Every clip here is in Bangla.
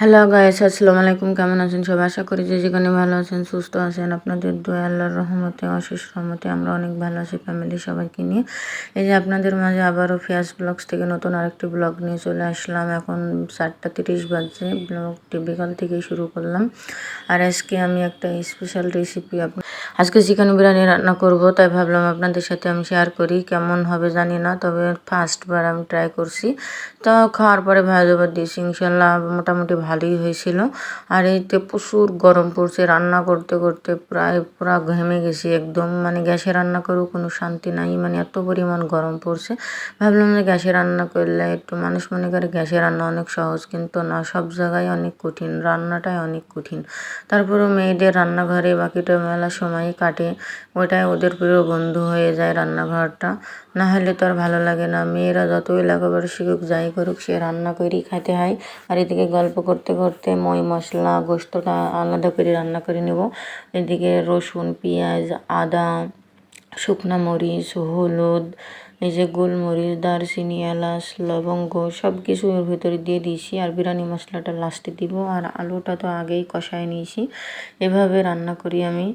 হ্যালো গায়েস আসসালামু আলাইকুম। কেমন আছেন সবাই? আশা করি যে যেখানে ভালো আছেন, সুস্থ আছেন। আপনাদের দোয়া, আল্লাহর রহমতে, অশেষ রহমতে আমরা অনেক ভালো আছি ফ্যামিলি সবাইকে নিয়ে। এই যে আপনাদের মাঝে আবারও ফিয়াস ব্লগস থেকে নতুন আরেকটি ব্লগ নিয়ে চলে আসলাম। এখন চারটা তিরিশ বাজছে। ব্লগটি বিকাল থেকেই শুরু করলাম। আর আজকে আমি একটা স্পেশাল রেসিপি আজকে চিকেন বিরিয়ানি রান্না করব, তাই ভাবলাম আপনাদের সাথে আমি শেয়ার করি, কেমন হবে জানি না, তবে ফার্স্টবার আমি ট্রাই করছি। তো খাওয়ার পরে ভালো দিয়েছি ইনশাল্লাহ মোটামুটি ভালোই হয়েছিল। আর এইতে প্রচুর গরম পড়ছে, রান্না করতে করতে প্রায় পুরা ঘেমে গেছি একদম মানে গ্যাসে রান্না করেও কোনো শান্তি নাই মানে এত পরিমাণ গরম পড়ছে। ভাবলাম যে গ্যাসে রান্না করলে একটু মানুষ মনে করে গ্যাসে রান্না অনেক সহজ, কিন্তু না, সব জায়গায় অনেক কঠিন, রান্নাটাই অনেক কঠিন। তারপরেও মেয়েদের রান্নাঘরে বাকিটা মেলা সময় কাটে, ওইটাই ওদের প্রিয় বন্ধু হয়ে যায় রান্নাঘরটা। না হলে তো আর ভালো লাগে না। মেয়েরা যতই লেখাপড়া শিখুক, যাই করুক, সে রান্না করেই খাইতে হয়। আর এদিকে গল্প করতে করতে মই মশলা, গোস্তটা আলাদা করে রান্না করে নেব। এদিকে রসুন, পেঁয়াজ, আদা, শুকনো মরিচ, হলুদ, এই যে গোলমরিচ, দারচিনি, এলাচ, লবঙ্গ সব কিছু এর ভিতরে দিয়ে দিয়েছি। আর বিরিয়ানি মশলাটা লাস্টে দিব। আর আলুটা তো আগেই কষায় নিয়েছি। এভাবে রান্না করি আমি।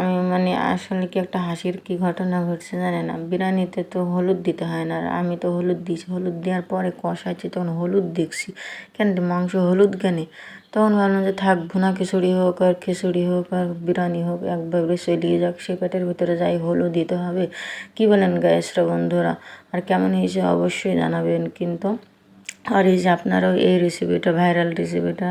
আমি মানে আসলে কি একটা হাসির কি ঘটনা ঘটছে জানে না বিরিয়ানিতে তো হলুদ দিতে হয় না, আর আমি তো হলুদ দিয়েছি। হলুদ দেওয়ার পরে কষাচ্ছি তখন হলুদ দেখছি। কেন মাংস হলুদ কেনে? তখন ভাবলাম যে থাক, ভুনা খিচুড়ি হোক আর খিচুড়ি হোক আর বিরিয়ানি হোক একভাবে চলিয়ে যাক, সে পেটের ভিতরে যাই হলুদ দিতে হবে। কি বলেন গ্যাসটা বন্ধুরা? আর কেমন হয়েছে অবশ্যই জানাবেন কিন্তু আর এই যে আপনারাও এই রেসিপিটা ভাইরাল রেসিপিটা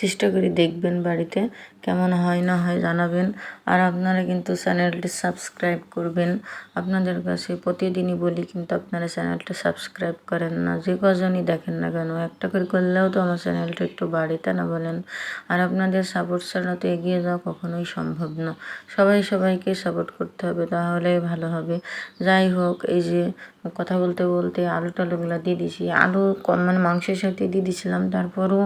চেষ্টা করে দেখবেন বাড়িতে, কেমন হয় না হয় জানাবেন। আর আপনারা কিন্তু চ্যানেলটি সাবস্ক্রাইব করবেন। আপনাদের কাছে প্রতিদিনই বলি কিন্তু আপনারা চ্যানেলটা সাবস্ক্রাইব করেন না। যে কজনই দেখেন না কেন, একটা করে করলেও তো আমার চ্যানেলটা একটু বাড়ে তা না বলেন। আর আপনাদের সাপোর্ট ছাড়া তো এগিয়ে যাওয়া কখনোই সম্ভব না। সবাই সবাইকে সাপোর্ট করতে হবে তাহলে ভালো হবে। যাই হোক, এই যে কথা বলতে বলতে আলু টালুগুলো দিয়ে দিছি আলু কম মানে মাংসের সাথে দিয়ে দিছিলাম তারপরও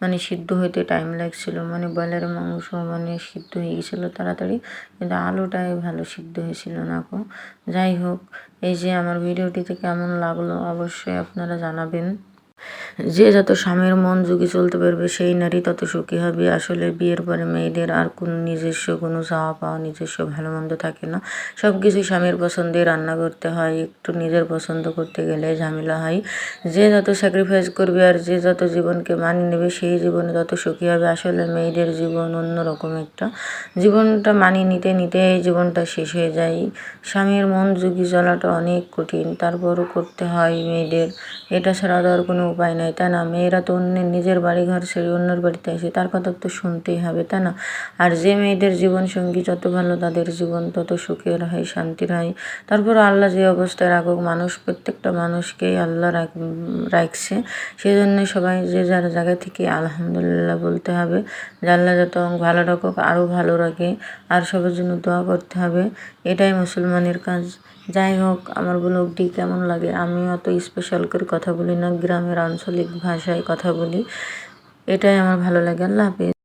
মানে সিদ্ধ হইতে টাইম লাগছিল মানে ব্রয়লারের মাংস মানে সিদ্ধ হয়ে গেছিল তাড়াতাড়ি, কিন্তু আলুটাই ভালো সিদ্ধ হয়েছিল না কো যাই হোক, এই যে আমার ভিডিওটিতে কেমন লাগল অবশ্যই আপনারা জানাবেন। যে যত স্বামীর মন যুগে চলতে পারবে, সেই নারী তত সুখী হবে। আসলে বিয়ের পরে মেয়েদের আর কোনো নিজস্ব, কোনো চাওয়া পাওয়া, নিজস্ব ভালো মন্দ থাকে না। সব কিছুই স্বামীর পছন্দে রান্না করতে হয়। একটু নিজের পছন্দ করতে গেলে ঝামেলা হয়। যে যত স্যাক্রিফাইস করবে আর যে যত জীবনকে মানিয়ে নেবে, সেই জীবনে তত সুখী হবে। আসলে মেয়েদের জীবন অন্যরকম একটা। জীবনটা মানিয়ে নিতে নিতে এই জীবনটা শেষ হয়ে যায়। স্বামীর মন যুগি চলাটা অনেক কঠিন। তারপরও করতে হয় মেয়েদের। এটা ছাড়া আর কোনো উপায় নাই, তাই না? মেয়েরা তো অন্যের নিজের বাড়ি ঘর ছেড়ে অন্যের বাড়িতে আসে। তার কথা তো শুনতেই হবে, তাই না? আর যে মেয়েদের জীবন সঙ্গী যত ভালো, তাদের জীবন তত সুখের হয়, শান্তির হয়। তারপর আল্লাহ যে অবস্থায় রাখুক, মানুষ, প্রত্যেকটা মানুষকেই আল্লাহ রাখছে। সেই জন্য সবাই যে যার জায়গা থেকে আলহামদুলিল্লাহ বলতে হবে, যে আল্লাহ যত ভালো রাখুক, আরও ভালো রাখে। আর সবার জন্য দোয়া করতে হবে। এটাই মুসলমানের কাজ। যাই হোক, আমার ব্লগটি কেমন লাগে আমি অত স্পেশাল করে কথা বলি না, গ্রামের আঞ্চলিক ভাষায় কথা বলি। এটাই আমার ভালো লাগে। আল্লাহ হাফিজ।